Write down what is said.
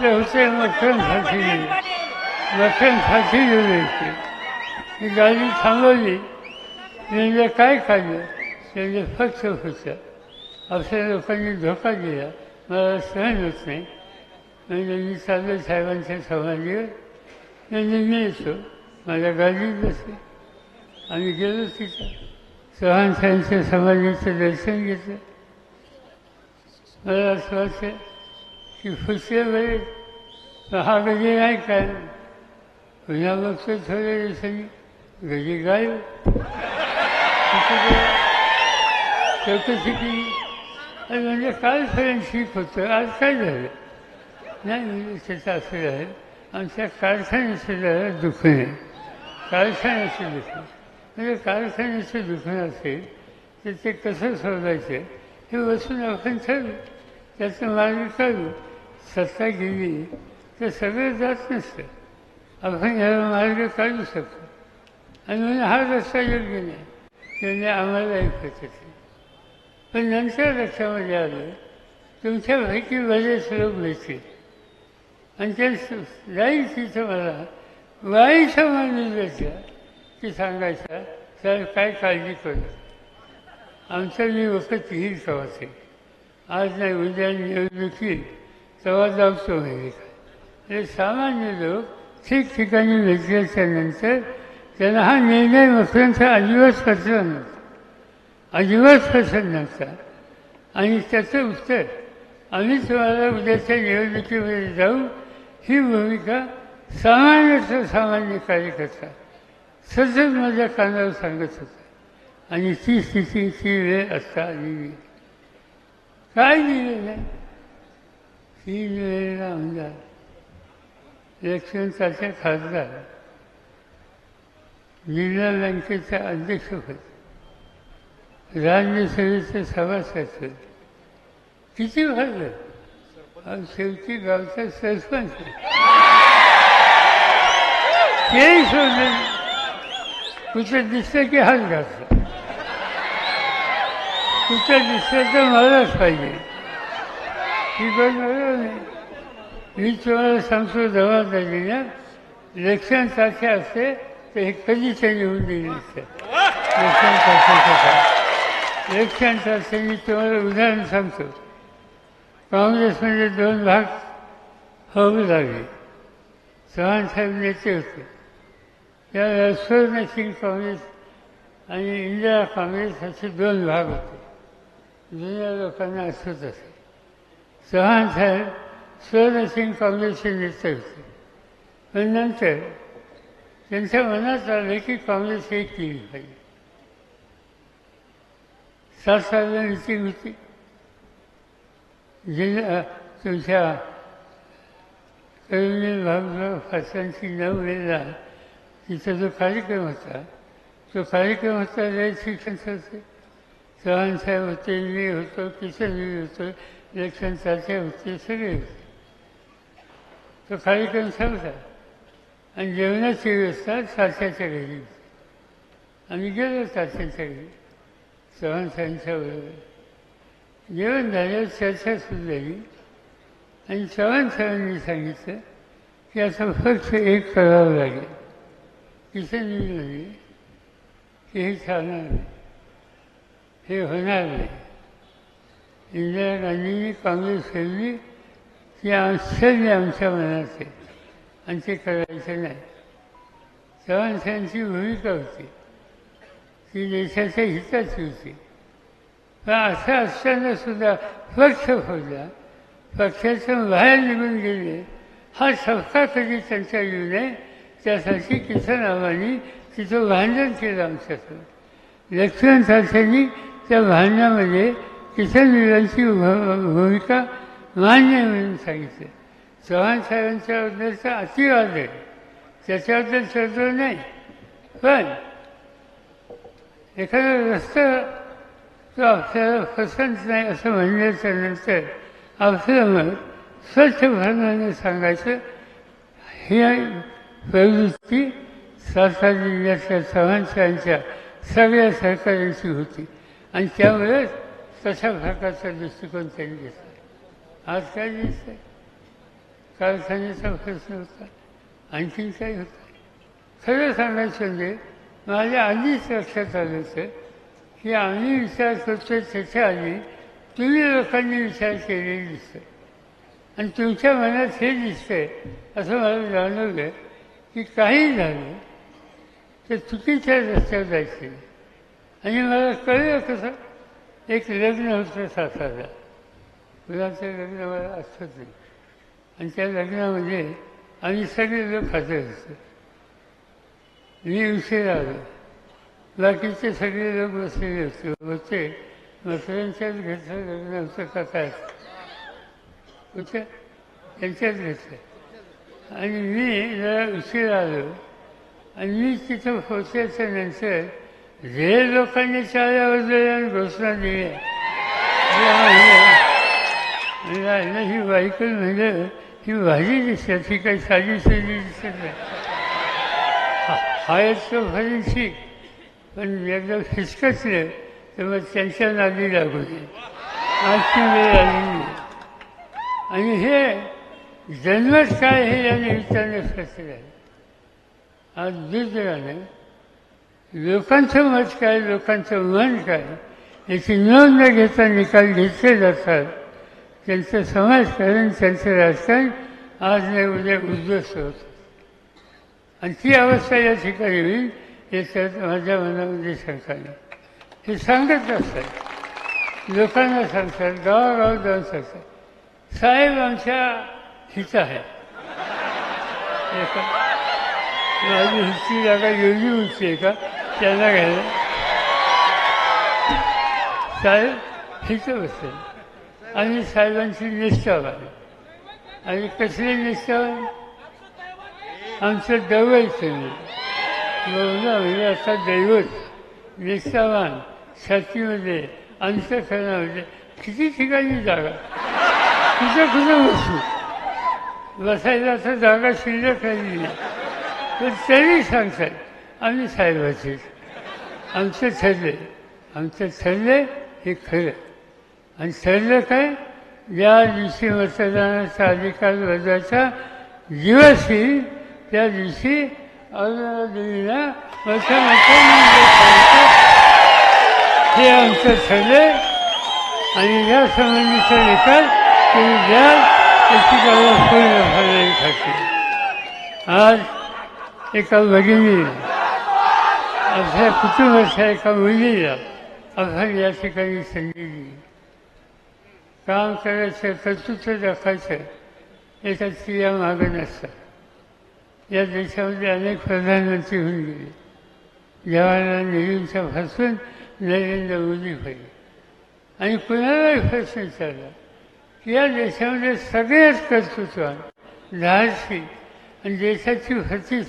ते होते मखण साथी मखण साथी गेले होते गाडी थांबवली म्हणजे काय खाल्लं म्हणजे फक्त होतं अशा लोकांनी धोका दिला मला सहन होत नाही म्हणजे मी चाललो साहेबांच्या समाधीवर म्हणजे मी येतो माझ्या गाडीत बसले आम्ही गेलो तिथं चव्हाण साहेबांच्या समाधीचं दर्शन घेतलं मला असं वाटतं की फुसले बरे हा गजे नाही काय पुन्हा बघतो थोड्या दिवसांनी गजे गायब चौकशी केली आणि म्हणजे कालपर्यंत ठीक होतं आज काय झालं नाही म्हणजे त्याचं असं झालं आमच्या कारखान्याचं जरा दुःख आहे कारखान्याचं दुःख म्हणजे कारखान्याचं दुखणं असेल तर ते कसं सोडायचं हे बसून आपण ठरवू त्याचं मार्ग काढू सत्ता गेली तर सगळं जात नसतं. आपण ह्याला मार्ग काढू शकतो. आणि म्हणजे हा रस्ता योग्य नाही. त्याने आम्हाला ऐकत होते पण नंतर लक्षामध्ये आलं तुमच्यापैकी बरेच लोक भेटतील आणि ते जाईल तिथं मला वाईचा माणूस द्यायचा की सांगायचा तर काय काळजी करू आमचं मी वखत येईल तेव्हा आज नाही उद्या निवडणूक येईल तेव्हा जाऊतो म्हणजे म्हणजे सामान्य लोक ठिकठिकाणी भेटल्याच्या नंतर त्यांना हा निर्णय मकरांचा अजिबात पसरला नव्हता. अजिबात पसर नव्हता. आणि त्याचं उत्तर आम्ही तुम्हाला उद्याच्या निवडणुकीमध्ये जाऊ ही भूमिका सामान्याचा सामान्य कार्यकर्ता सतत माझ्या कानावर सांगत होता. आणि ती स्थिती ती वेळ असता दिली काय दिलेलं आहे तीन वेळेला आमदार म्हणजे इलेक्शनसारखे खासदार. जिल्हा बँकेचे अध्यक्ष होते. राज्यसभेचे सभासद होते. किती भरलं शेवटी गावचा सरपंच. तेही सोडलं. कुठं दिसतं की हात घातला कुठं दिसतं तर मलाच पाहिजे. ही पण बरोबर नाही. मी तुम्हाला सांगतो जबाबदारी ना. इलेक्शन सारखे असते तर हे कधी त्यांनी होऊन दिले नसते इलेक्शन इलेक्शन सारखे मी तुम्हाला उदाहरण सांगतो. काँग्रेसमध्ये म्हणजे दोन भाग होऊ लागले. चव्हाण साहेब नेते होते. त्या स्वर्णसिंग काँग्रेस आणि इंदिरा काँग्रेस असे दोन भाग होते. जुन्या लोकांना असत असे चव्हाण साहेब स्वर्णसिंग काँग्रेसचे नेते होते पण नंतर त्यांच्या मनात आलं की काँग्रेस एक केली पाहिजे सात साला मिटिंग होती जिल्हा तुमच्या तरुणी भाऊराव फासांची नऊ वेळेला तिथं जो कार्यक्रम होता तो कार्यक्रम होता रयत शिक्षणचा होते होते मी होतो किशनजी होतो इलेक्शन चालते होते सगळे. होते तो कार्यक्रम सांगता. आणि जेवणाची व्यवस्था साच्याच्या घरी. होती आम्ही गेलो साच्याच्या घरी. चव्हाणसाहेबांच्या बरोबर जेवण झाल्यावर चर्चा सुरू झाली. आणि चव्हाण साहेबांनी सांगितलं की असं फक्त एक करावं लागेल. किशनजी म्हणजे की हे चालणार नाही. हे होणार नाही इंदिरा गांधींनी काँग्रेस ठेवली की आश्चर्य आमच्या मनात आहे आणि ते करायचं नाही. चव्हाणसाहेबांची भूमिका होती. ती देशाच्या हिताची होती. पण असं असताना सुद्धा पक्ष फोडला पक्षातून बाहेर निघून गेले. हा सबका कधी त्यांच्या येऊ नये त्यासाठी किसन आव्हानी तिथं भांडण केलं आमच्यासोबत. लक्ष्मण सारख्यांनी त्या भांडणामध्ये किसन विलांची भूमिका मान्य म्हणून सांगितलं. चव्हाण साहेबांच्याबद्दलचा अतिवाद आहे. त्याच्याबद्दल चर्चा नाही. पण एखादा रस्ता तो आपल्याला पसंत नाही असं म्हणल्याच्या नंतर आपलं मत स्वच्छ भावनाने सांगायचं ही प्रवृत्ती सातारा जिल्ह्यातल्या चव्हाण साहेबांच्या सगळ्या सहकार्यांची होती. आणि त्यावेळेस तशा प्रकारचा दृष्टिकोन त्यांनी घेतला. आज काय दिसतंय? कारखान्याचा प्रश्न होता आणखीन काही होतं? खरं सांगायचं म्हणजे माझ्या आधीच लक्षात आलं होतं की आम्ही विचार करतोय त्याच्या आधी तुम्ही लोकांनी विचार केलेले दिसतोय. आणि तुमच्या मनात हे दिसतंय असं मला जाणवलं की काही झालं तर चुकीच्या रस्त्यावर जायचं नाही. आणि मला कळलं कसं? एक लग्न होतं सातारा मुलाचं लग्न मला असतंच नाही. आणि त्या लग्नामध्ये आम्ही सगळे लोक हजर होतो. मी उशीर आलो. बाकीचे सगळे लोक बसलेले होते. होते. मसऱ्यांच्याच घरचं लग्न होतं का काय? होतं. त्यांच्याच घरचं. आणि मी जरा उशीर आलो. आणि मी तिथं पोचल्याच्या नंतर जे लोकांनी चाल्या वाजवल्या घोषणा दिल्या ही बायकल म्हणजे ही भाजी दिसते ही काही साधी साधी दिसत नाही. हायच तो फरीची पण एकदा फिसकटलं तर मग त्यांच्या नादी लागू नये आजची वेळ आली नाही. आणि हे जन्मच काय हे या निमित्ताने स्पष्ट आहे. आज दुर्दैवानं लोकांचं मत काय लोकांचं मन काय याची नोंद न घेता निकाल घेतले जातात त्यांचं समाजकारण त्यांचं राजकारण आज नाही उद्या उद्ध्वस्त होतं आणि ती अवस्था या ठिकाणी होईल याच्यात माझ्या मनामध्ये सरकारने हे सांगत असतात लोकांना सांगतात गावागाव जाऊन सांगतात साहेब आमच्या हित आहे माझी हिस्ट्री जागा एवढी उंची आहे का त्यांना घ्यायला साहेब हिचं बसेल आणि साहेबांची निष्ठावान आणि कसली निष्ठावान? आमचं दैवत बहुधा म्हणजे असा दैवत निष्ठावान छातीमध्ये अंतखनामध्ये किती ठिकाणी जागा? कुठं कुठं बसू? बसायला तर जागा शिल्लक राहिली नाही. तर तरी सांगतात आम्ही साहेबाचे आमचे ठरले आमचे ठरले हे खरं आणि ठरलं काय ज्या दिवशी मतदानाचा अधिकार वर्गाचा दिवस येईल त्या दिवशी अरुणा हे आमचं ठरले आणि या संबंधीचा निकाल तुम्ही द्याल त्याची पूर्ण फळी खाते आज एका भगिनी आपल्या कुटुंबाच्या एका मुलीला आपण या ठिकाणी संधी दिली काम करायचं कर्तृत्व दाखवायचं एका स्त्रिया मागं नसतात या देशामध्ये अनेक प्रधानमंत्री होऊन गेले. जवाहरलाल नेहरूंच्या पासून नरेंद्र मोदी होईल आणि कुणालाही प्रश्न विचारला की या देशामध्ये सगळेच कर्तृत्व धाडसी आणि देशाची भरतीच